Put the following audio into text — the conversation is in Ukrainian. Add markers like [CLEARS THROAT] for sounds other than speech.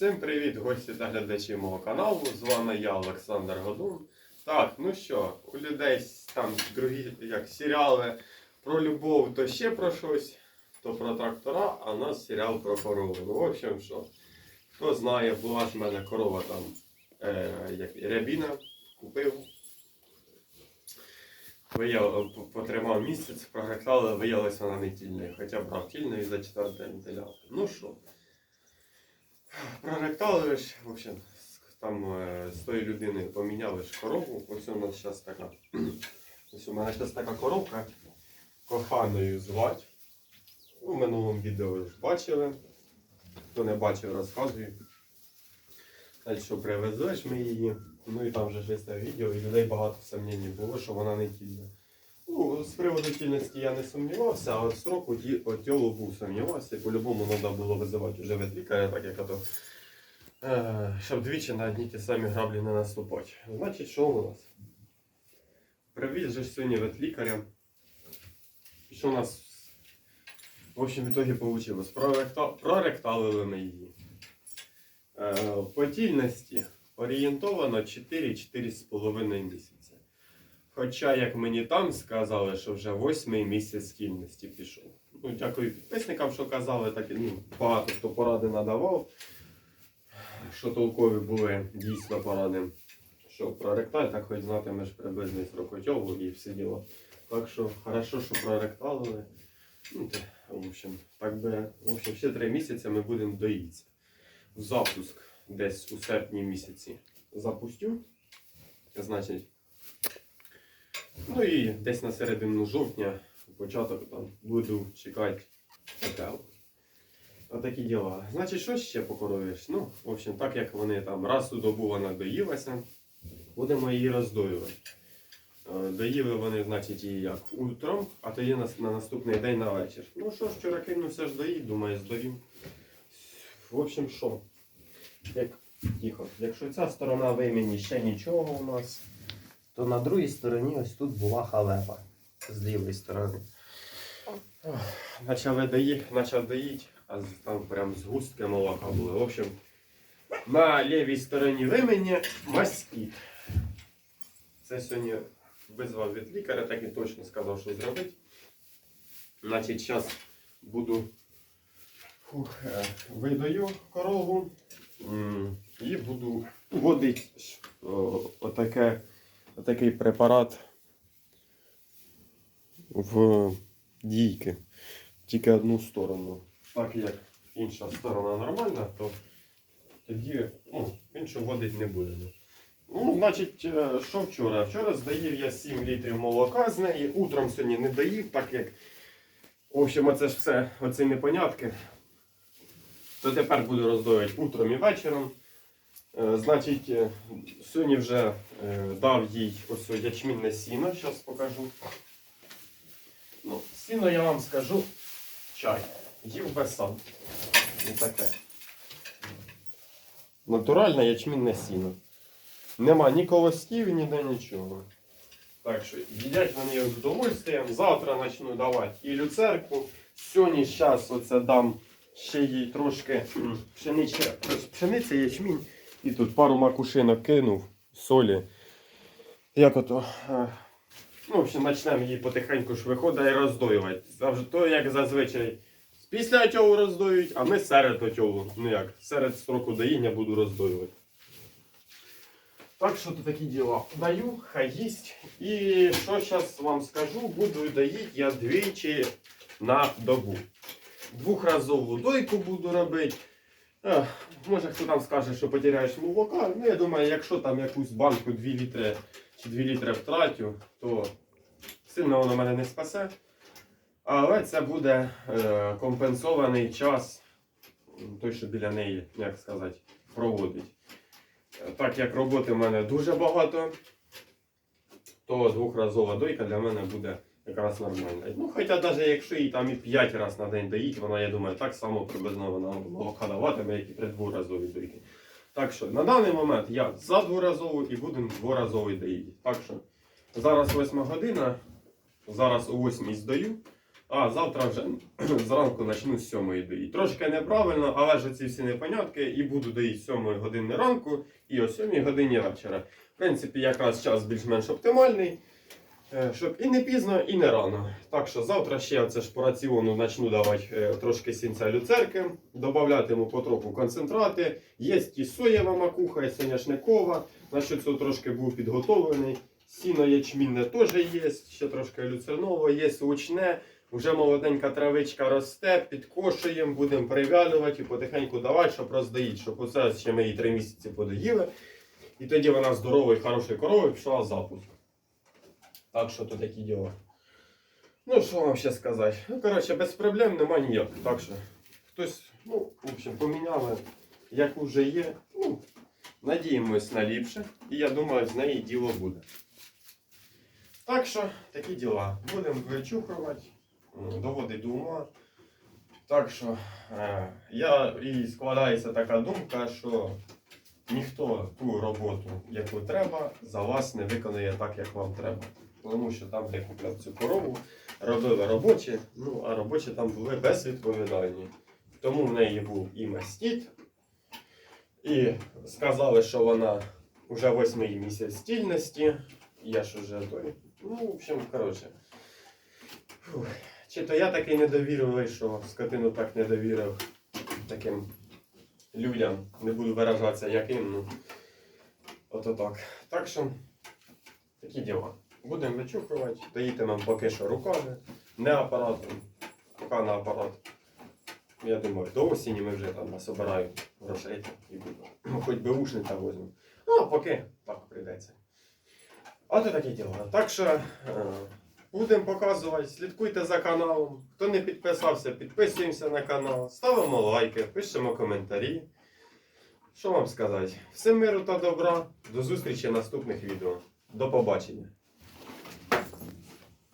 Всім привіт, гості та глядачі мого каналу. З вами я, Олександр Годун. Так, ну що, у людей там другі як серіали про любов, то ще про щось, то про трактора, а у нас серіал про корову. Ну, в общем, що, хто знає, була ж в мене корова там, е, як рябіна, купив. Потримав місяць, прогректали, виявилося вона не тільною, хоча брав тільною за четвертий день теляв. Ну що, Проректали ж, в общем, там е, з тої людини поміняли ж корову. Ось у нас зараз така. [CLEARS THROAT] Ось у мене зараз така коровка коханою звать. У минулому відео ж бачили. Хто не бачив, розказую. Далі що привезли ж ми її. Ну і там вже ж відео, і людей багато сумнівів було, що вона не тільна. Ну, з приводу тільності я не сумнівався, а от от тілу був сумнівався, по-любому треба було визивати вже ветлікаря, так як ото, е, щоб двічі на одні ті самі граблі не наступати. Значить, що у нас? Привіз же сьогодні ветлікаря. І що у нас в общем, в итоге вийшло? Проректа... Проректалили ми її. Е, по тільності орієнтовано 4-4,5 місяця. Хоча, як мені там сказали, що вже восьмий місяць кільності пішов. Ну, дякую підписникам, що казали, так ну, багато хто поради надавав, що толкові були дійсно поради. Що про ректаль, так хоч знатимеш приблизний срокотьову і все діло. Так що хорошо, що проректалили. Ну, в общем, так би, в общем, ще три місяці ми будемо доїтися. В запуск десь у серпні місяці запустю. Значить, Ну і десь на середину жовтня, початок там буду чекати готел. Отакі діла. Значить, що ще покоровиш? Ну, в общем, так як вони там раз у добу вона доїлася, будемо її роздоювати. Е, Доїли вони, значить, її як утром, а тоді на, на наступний день на вечір. Ну що ж, вчора кинувся ж доїть, думаю, здоїв. В общем, що? Як, тихо. Якщо ця сторона вимені ще нічого у нас, то на другій стороні ось тут була халепа з лівої сторони. Почали доїти, почав доїти, а там прям згустки молока були. В общем, на лівій стороні вимені маскіт. Це сьогодні визвав від лікаря, так і точно сказав, що зробити. Значить, зараз буду фух, е, видаю корову і буду вводити о, отаке такий препарат в дійки. Тільки одну сторону. Так як інша сторона нормальна, то тоді ну, іншу водить не буде. Ну, значить, е, що вчора? Вчора здаїв я 7 літрів молока з неї. Утром сьогодні не доїв, так як. В общем, оце ж все, оці непонятки. То тепер буду роздоювати утром і вечором. Е, Значить, е, сьогодні вже е, дав їй ось ячмінне сіно, зараз покажу. Ну, сіно я вам скажу чай. Їв без сам. І таке. Натуральне ячмінне сіно. Нема ні колосків, ніде нічого. Так що їдять вони з удовольствием. Завтра почну давати і люцерку. Сьогодні зараз оце дам ще їй трошки пшениці, ячмінь. І тут пару макушинок кинув, солі. Як ото. е, Ну, почнемо її потихеньку ж виходить роздоювати. То, як зазвичай. Після отьову роздоюють, а ми серед отьову. Ну як, серед строку доїння буду роздоювати. Так що то такі діла. Даю, хай їсть. І що зараз вам скажу, буду доїти я двічі на добу. Двохразову дойку буду робити. Може хто там скаже, що потеряєш молока. Ну я думаю, якщо там якусь банку 2 літри чи 2 літри втратю, то сильно воно мене не спасе. Але це буде е, компенсований час, той, що біля неї, як сказати, проводить. Е, Так як роботи в мене дуже багато, то двохразова дойка для мене буде якраз нормальна. Ну, хоча навіть якщо її там і 5 разів на день доїть, вона, я думаю, так само приблизно вона молока даватиме, як і при дворазовій дойці. Так що на даний момент я за дворазову і буду дворазовий доїти. Так що зараз 8 година, зараз о 8 здаю, А завтра вже [CLEARS THROAT] зранку почну з 7 доїти. Трошки неправильно, але ж ці всі непонятки і буду доїти з 7 години ранку і о 7 годині вечора. В принципі, якраз час більш-менш оптимальний. Е, Щоб і не пізно, і не рано. Так що завтра ще це ж по раціону почну давати е, трошки сінця люцерки, додатиму потроху концентрати. Є і соєва макуха, і соняшникова. Значить, це трошки був підготовлений. Сіно ячмінне теж є, ще трошки люцернового, є лучне. Вже молоденька травичка росте, підкошуємо, будемо привялювати і потихеньку давати, щоб роздоїти, щоб оце ще ми її три місяці подоїли. І тоді вона здоровою, хорошою коровою пішла в запуск. Так що тут такі діла. Ну, що вам ще сказати? Ну, коротше, без проблем нема ніяких. Так що хтось, ну, в общем, поміняли, як уже є. Ну, надіємось на ліпше. І я думаю, з неї діло буде. Так що, такі діла. Будемо вичухувати, м, доводити до ума. Так що, е, я і складається така думка, що ніхто ту роботу, яку треба, за вас не виконує так, як вам треба. Тому що там, де купляв цю корову, робили робочі, ну а робочі там були безвідповідальні. Тому в неї був і мастіт, і сказали, що вона вже восьмий місяць стільності. Я ж уже той. Ну, в общем, коротше. Чи то я такий недовірливий, що скотину так не довірив таким людям. Не буду виражатися яким, ну. Ото так. Так що, такі діла. Будемо вичухувати, доїтимемо поки що руками, не апаратом. Поки на апарат. Я думаю, до осені ми вже там насобираємо грошей і буду. Ну, хоч би ушника возьму. Ну, а поки так прийдеться. А то такі діла. Так що е, будемо показувати, слідкуйте за каналом. Хто не підписався, підписуємося на канал, ставимо лайки, пишемо коментарі. Що вам сказати? Всім миру та добра. До зустрічі в наступних відео. До побачення.